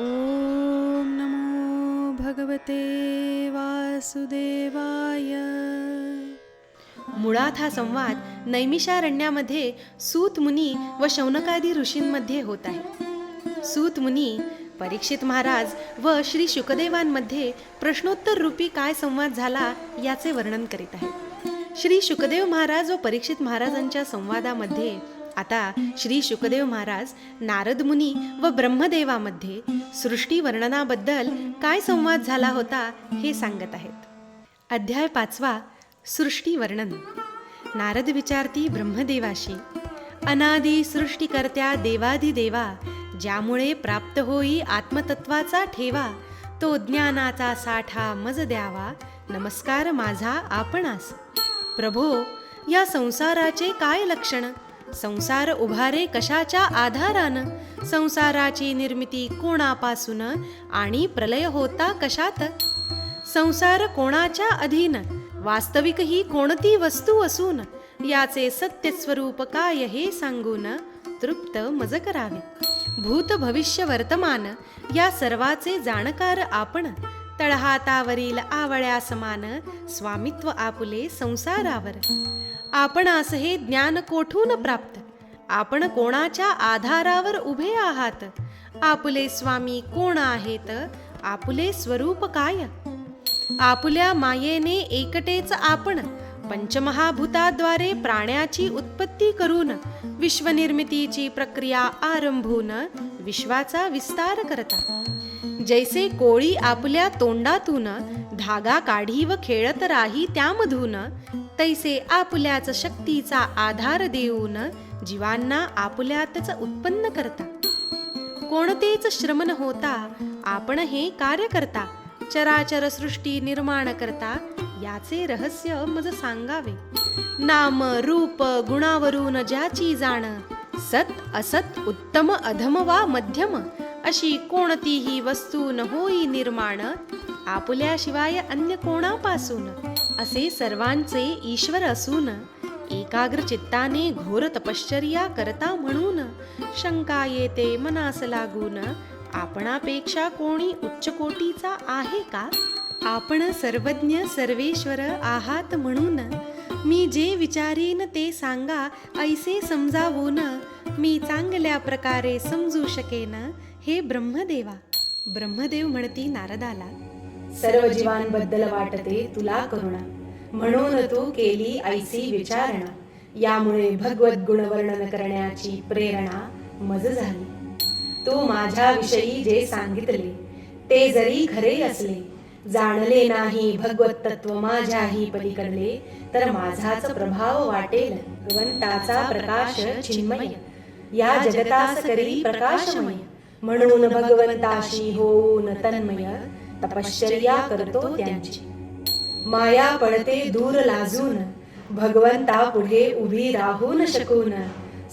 ॐ नमो भगवते वासुदेवाय. मुळात हा संवाद नैमिषारण्यामध्ये सूत मुनी व शौनकादी ऋषींमध्ये होत आहे. सूत मुनी परीक्षित महाराज व श्री शुकदेवांमध्ये प्रश्नोत्तर रूपी काय संवाद झाला याचे वर्णन करीत आहेत श्री शुकदेव महाराज व परीक्षित महाराजांच्या संवादामध्ये आता श्री शुकदेव महाराज नारद मुनी व ब्रह्मदेवामध्ये सृष्टी वर्णनाबद्दल काय संवाद झाला होता हे सांगत आहेत. अध्याय पाचवा सृष्टी वर्णन. नारद विचारती ब्रह्मदेवाशी अनादी सृष्टीकर्त्या देवाधिदेवा ज्यामुळे प्राप्त होई आत्मतत्वाचा ठेवा तो ज्ञानाचा साठा मज द्यावा नमस्कार माझा आपणास. प्रभो या संसाराचे काय लक्षण? संसार उभारे कशाच्या आधारानं? संसाराची निर्मिती कोणापासून आणि प्रलय होता कशात? संसार कोणाच्या अधीन? वास्तविक ही कोणती वस्तू असून? याचे सत्य स्वरूप काय हे सांगून तृप्त मज करावे भूत भविष्य वर्तमान या सर्वाचे जाणकार आपण. तळहातावरील आवळ्या समान स्वामित्व आपुले संसारावर. आपणास हे ज्ञान कोठून प्राप्त? आपण कोणाच्या आधारावर उभे आहात? आपले स्वामी कोण आहेत? आपले स्वरूप काय? आपल्या मायेने एकटेच आपण पंचमहाभूताद्वारे प्राण्याची उत्पत्ती करून विश्वनिर्मितीची प्रक्रिया आरंभून विश्वाचा विस्तार करता. जैसे कोळी आपल्या तोंडातून धागा काढी व खेळत राही त्यामधून तैसे आपल्याच शक्तीचा आधार देऊन जीवांना आपल्यातच उत्पन्न करता. कोणतेच श्रम न होता आपण हे कार्य करता चराचर सृष्टी निर्माण करता याचे रहस्य मज सांगावे. नाम रूप गुणावरून ज्याची जाण सत असत उत्तम अधम वा मध्यम अशी कोणतीही वस्तू न होई निर्माण आपल्याशिवाय अन्य कोणापासून? असे सर्वांचे ईश्वर असून एकाग्र चित्ताने घोर तपश्चर्या करता म्हणून शंका येते मनास लागून आपणापेक्षा कोणी उच्च कोटीचा आहे का? आपण सर्वज्ञ सर्वेश्वर आहात म्हणून मी जे विचारीन ते सांगा ऐसे समजावून मी चांगल्या प्रकारे समजू शकेन. हे ब्रह्मदेवा. ब्रह्मदेव म्हणती नारदाला सर्व जीवांबद्दल वाटते तुला करुणा. म्हणून तू केली ऐसी विचारणा. यामुळे भगवत गुणवर्णन करण्याची प्रेरणा मज झाली. तू माझ्याविषयी जे सांगितले ते जरी खरे असले जाणले नाही भगवत तत्व माझ्याही पलीकडले. तर माझाच प्रभाव वाटेल भगवंताचा प्रकाश चिन्मय. या जगतास करी प्रकाशमय. म्हणून भगवंताशी होऊन तन्मय तपश्चर्या करतो त्यांची. माया पडते दूर लाजून भगवंता पुढे उभी राहून शकून.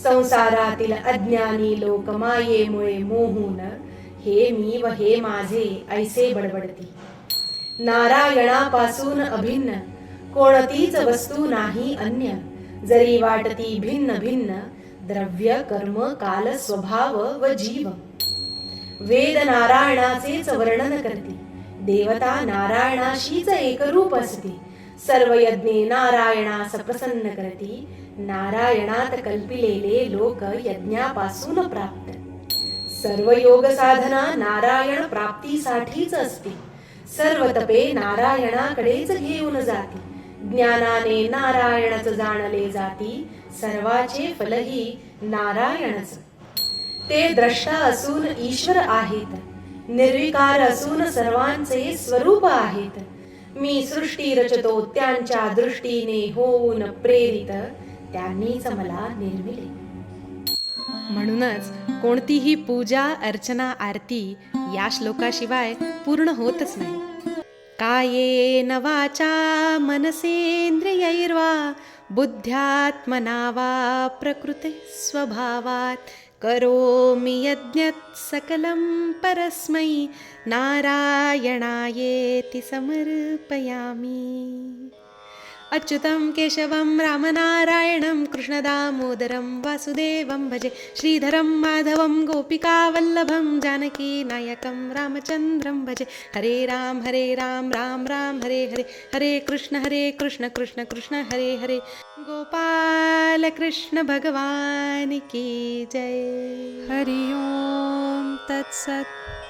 संसारातील अज्ञानी लोक मायेमुळे मोहून हे मी व हे माझे ऐसे बडबडती. नारायणापासून अभिन्न. कोणतीच वस्तू नाही अन्य. जरी वाटती भिन्न भिन्न द्रव्य कर्म काल स्वभाव व जीव. वेद नारायणाचेच वर्णन करते. देवता नारायणाशीच एकरूप असते. सर्व यज्ञे नारायणास प्रसन्न करती. नारायणात कल्पिलेले लोक यज्ञापासून प्राप्त. सर्व योग साधना नारायण प्राप्तीसाठीच असते. सर्व तपे नारायणाकडेच घेऊन जाती. ज्ञानाने नारायणच जाणले जाती. सर्वाचे फलही नारायणच. ते द्रष्टा असून ईश्वर आहेत. निर्विकार असून सर्वांचे स्वरूप आहेत. मी सृष्टी रचतो त्यांच्या दृष्टीने होऊन प्रेरित. त्यांनीच मला निर्मिले. म्हणूनच कोणतीही पूजा अर्चना आरती या श्लोकाशिवाय पूर्ण होतच नाही. कायेन वाचा मनसेंद्रियैर्वा बुद्ध्यात्मना वा प्रकृते स्वभावात. करोमि यज्ञत् सकलं परस्मै नारायणायेति समर्पयामि। अच्युतं केशवं रामनारायणं कृष्णदामोदरं वासुदेवं भजे श्रीधरं माधवं गोपिकावल्लभं जानकीनायकं रामचन्द्रं भजे। हरे राम हरे राम राम राम हरे हरे। हरे कृष्ण हरे कृष्ण कृष्ण कृष्ण हरे हरे। गोपाल कृष्ण भगवान की जय। हरि ओम तत्सत्।